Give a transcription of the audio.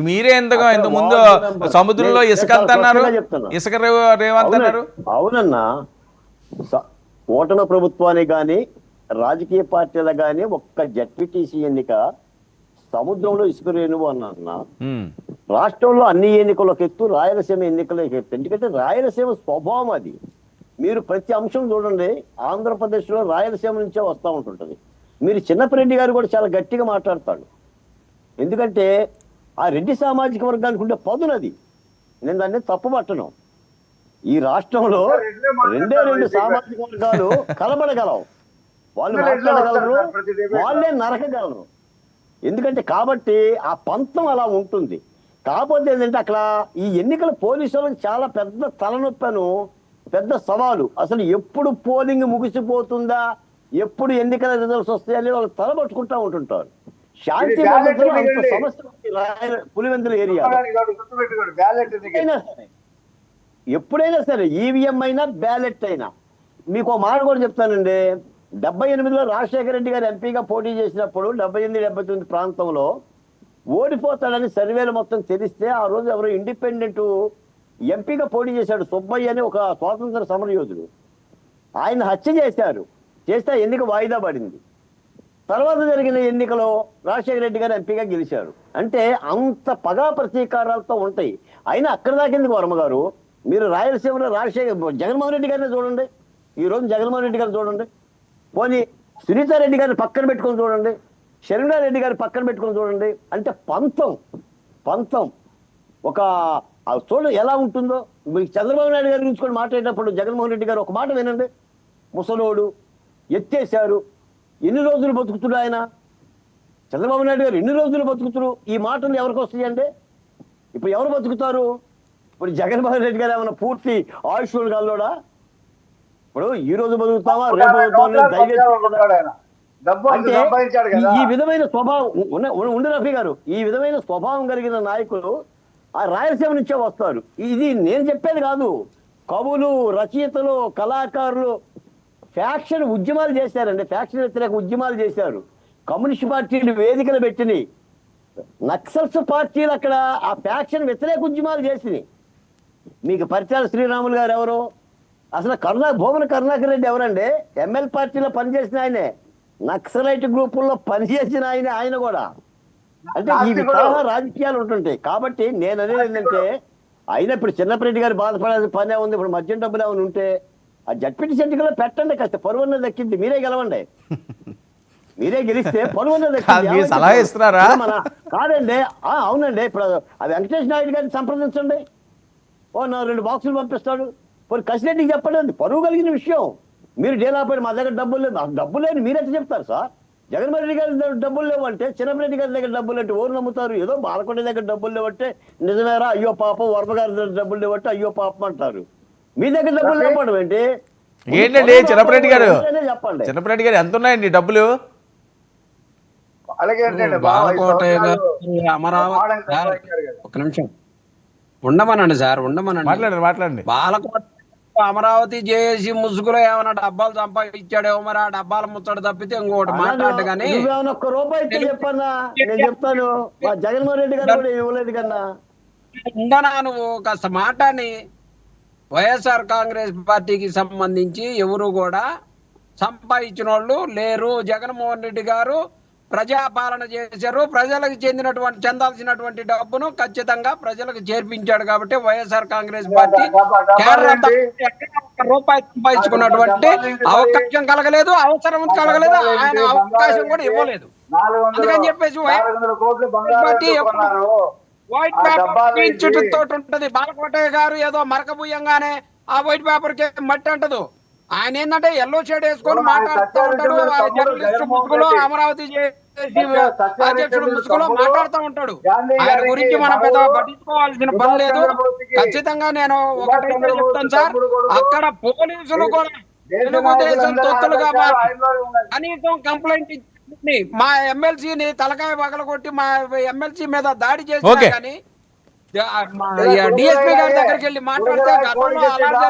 మీరే అక్కడ ఇంత ముందు. సముద్రంలో ఇసుక అన్నారు. ఇసుక రేవ- రేవంత్ అన్నారు. అవునన్నా ఓటన ప్రభుత్వానికి కానీ రాజకీయ పార్టీల కానీ ఒక్క జడ్పీటీసీ ఎన్నిక సముద్రంలో ఇసుక రేణువు అన్నా. రాష్ట్రంలో అన్ని ఎన్నికలకు ఎత్తు రాయలసీమ ఎన్నికలకు ఎత్తు. ఎందుకంటే రాయలసీమ స్వభావం అది. మీరు ప్రతి అంశం చూడండి ఆంధ్రప్రదేశ్లో రాయలసీమ నుంచే వస్తూ ఉంటుంటది. మీరు చిన్నపరెడ్డి గారు కూడా చాలా గట్టిగా మాట్లాడతాడు. ఎందుకంటే ఆ రెడ్డి సామాజిక వర్గానికి ఉండే పదునది. నేను దాన్ని తప్పు పట్టను ఈ రాష్ట్రంలో రెండే రెండు సామాజిక వర్గాలు కలబడగలవు. వాళ్ళు మాట్లాడగలరు వాళ్ళే నరకగలరు. ఎందుకంటే కాబట్టి ఆ పంతం అలా ఉంటుంది. కాకపోతే ఏంటంటే అక్కడ ఈ ఎన్నికల పోలీసులకు చాలా పెద్ద తలనొప్పను పెద్ద సవాలు. అసలు ఎప్పుడు పోలింగ్ ముగిసిపోతుందా? ఎప్పుడు ఎన్నికల రిజల్ట్స్ వస్తాయని వాళ్ళు తలబట్టుకుంటా ఉంటుంటారు. శాంతి పులివెందుల ఏరియా. ఎప్పుడైనా సరే ఈవీఎం అయినా బ్యాలెట్ అయినా. మీకు ఒక మాట కూడా చెప్తానండి. డెబ్బై ఎనిమిదిలో రాజశేఖర రెడ్డి గారు ఎంపీగా పోటీ చేసినప్పుడు డెబ్బై ఎనిమిది డెబ్బై తొమ్మిది ప్రాంతంలో ఓడిపోతాడని సర్వేలు మొత్తం తెలిస్తే ఆ రోజు ఎవరో ఇండిపెండెంట్ ఎంపీగా పోటీ చేశాడు సుబ్బయ్య అని ఒక స్వాతంత్ర సమరయోధుడు. ఆయన హత్య చేశారు. చేస్తే ఎన్నిక వాయిదా పడింది. తర్వాత జరిగిన ఎన్నికలో రాజశేఖర రెడ్డి గారు ఎంపీగా గెలిచారు. అంటే అంత పగా ప్రతీకారాలతో ఉంటాయి. అయినా అక్కడ దాకెందుకు వర్మ గారు. మీరు రాయలసీమలో రాజశేఖర్ జగన్మోహన్ రెడ్డి గారిని చూడండి. ఈ రోజు జగన్మోహన్ రెడ్డి గారిని చూడండి. పోనీ సునీతారెడ్డి గారిని పక్కన పెట్టుకొని చూడండి. రెడ్డి గారిని పక్కన పెట్టుకొని చూడండి. అంటే పంతం పంతం. ఒక ఆ ఎలా ఉంటుందో? మీకు చంద్రబాబు నాయుడు గారి గురించి కూడా మాట్లాడేటప్పుడు జగన్మోహన్ రెడ్డి గారు ఒక మాట వినండి. ముసలోడు ఎత్తేశారు. ఎన్ని రోజులు బతుకుతుడు ఆయన? చంద్రబాబు నాయుడు గారు ఎన్ని రోజులు బతుకుతురు? ఈ మాటలు ఎవరికి వస్తాయండి? ఇప్పుడు ఎవరు బతుకుతారు? ఇప్పుడు జగన్మోహన్ రెడ్డి గారు ఏమైనా పూర్తి ఆయుష్యులు కల్లోడా ఇప్పుడు ఈ రోజు బతుకుతావా రేపు అంటే ఈ- విధమైన స్వభావం ఉండు రఫీ గారు ఈ విధమైన స్వభావం కలిగిన నాయకులు ఆ రాయలసీమ నుంచే వస్తారు. ఇది నేను చెప్పేది కాదు. కవులు రచయితలు కళాకారులు ఫ్యాక్షన్ ఉద్యమాలు చేశారండి. ఫ్యాక్షన్ వ్యతిరేక ఉద్యమాలు చేశారు. కమ్యూనిస్ట్ పార్టీలు వేదికలు పెట్టినాయి నక్సల్స్ పార్టీలు అక్కడ ఆ ఫ్యాక్షన్ వ్యతిరేక ఉద్యమాలు చేసినాయి. మీకు పరిచయాల శ్రీరాములు గారు ఎవరు? అసలు కరుణా భూమన కరుణాకర్ రెడ్డి ఎవరండి? ఎంఎల్ పార్టీలో పనిచేసిన ఆయనే. నక్సలైట్ గ్రూపుల్లో పనిచేసిన ఆయన ఆయన కూడా. అంటే ఈ. తరహా రాజకీయాలు ఉంటుంటాయి. కాబట్టి నేను అనేది ఏంటంటే అయినా ఇప్పుడు చిన్నప్పరెడ్డి గారు బాధపడాల్సిన పనే ఉంది. ఇప్పుడు మద్యం డబ్బులు ఏమైనా ఉంటే ఆ జడ్పీటీ సెంటికలో పెట్టండి కాస్త పరువున్న దక్కింది. మీరే గెలవండి. మీరే గెలిస్తే పరువున్న కాదు, దక్కింది సలహా ఇస్తున్నారా? మన కాదండి. అవునండి. ఇప్పుడు ఆ వెంకటేష్ నాయుడు గారిని సంప్రదించండి. ఓ నా రెండు బాక్సులు పంపిస్తాడు. పోనీ కసిరెడ్డికి చెప్పండి. పరువు కలిగిన విషయం. మీరు డేలా పడి మా దగ్గర డబ్బులు ఆ డబ్బులు లేని మీరైతే చెప్తారు సార్? జగన్మోహన్ రెడ్డి గారి దగ్గర డబ్బులు లేవు అంటే చిన్నరెడ్డి గారి దగ్గర డబ్బులు అంటే ఓరు నమ్ముతారు? ఏదో బాలకొండ దగ్గర డబ్బులు లేవంటే నిజమేరా? అయ్యో పాపం వర్మ గారి దగ్గర డబ్బులు లేవంటే అయ్యో పాపం అంటారు. మీ దగ్గర డబ్బులు లేకపోవడం ఏంటి? ఏంటండి చిన్నపరెడ్డి గారు. చెప్పండి. చిన్నపరెడ్డి గారు ఎంత ఉన్నాయండి డబ్బులు. ఒక నిమిషం. ఉండమనండి సార్ ఉండమనండి. మాట్లాడండి మాట్లాడండి. బాలకోట అమరావతి చేసి ముసుగులో ఏమైనా డబ్బాలు సంపాదించాడేమో మరి ఆ డబ్బాలు ముచ్చట తప్పితే ఇంకోటి మాట్లాడు కానీ ఒక్క రూపాయి ఇస్తే చెప్పన్నా? నేను చెప్తాను. మా జగన్మోహన్ రెడ్డి గారు ఇవ్వలేదు కన్నా. ఉండనా నువ్వు కాస్త మాట్లాడి. వైఎస్ఆర్ కాంగ్రెస్ పార్టీకి సంబంధించి ఎవరు కూడా సంపాదించిన వాళ్ళు లేరు. జగన్మోహన్ రెడ్డి గారు ప్రజాపాలన చేశారు. ప్రజలకు చెందినటువంటి చెందాల్సినటువంటి డబ్బును ఖచ్చితంగా ప్రజలకు చేర్పించాడు కాబట్టి వైఎస్ఆర్ కాంగ్రెస్ పార్టీ రూపాయి సంపాదించుకున్నటువంటి అవకాశం కలగలేదు అవసరం కలగలేదు ఆయన అవకాశం కూడా ఇవ్వలేదు. అందుకని చెప్పేసి పార్టీ. White paper? చుట్టూ ఉంటది బాలకోటయ్య గారు ఏదో మరకబుయ్యంగానే ఆ వైట్ పేపర్కి మట్టి అంటదు ఆయన ఏంటంటే ఎల్లో షేడ్ వేసుకొని మాట్లాడుతూ ఉంటాడు జర్నలిస్ట్ ముసుగులో. అమరావతి అధ్యక్షుడు ముసుగులో మాట్లాడుతూ ఉంటాడు ఆయన గురించి మనం పెద్ద పట్టించుకోవాల్సిన పని లేదు ఖచ్చితంగా నేను ఒకటైతే చంద్రబోస్ చెప్తాను సార్. అక్కడ పోలీసులు కూడా దేశ తెలుగుదేశం తొత్తులుగా. కనీసం కంప్లైంట్ ఇచ్చి మా ఎమ్మెల్సీని తలకాయ పగలగొట్టి మా ఎమ్మెల్సీ మీద దాడి చేసినా. కానీ డిఎస్పీ గారి దగ్గరికి వెళ్ళి మాట్లాడితే గతంలో అలా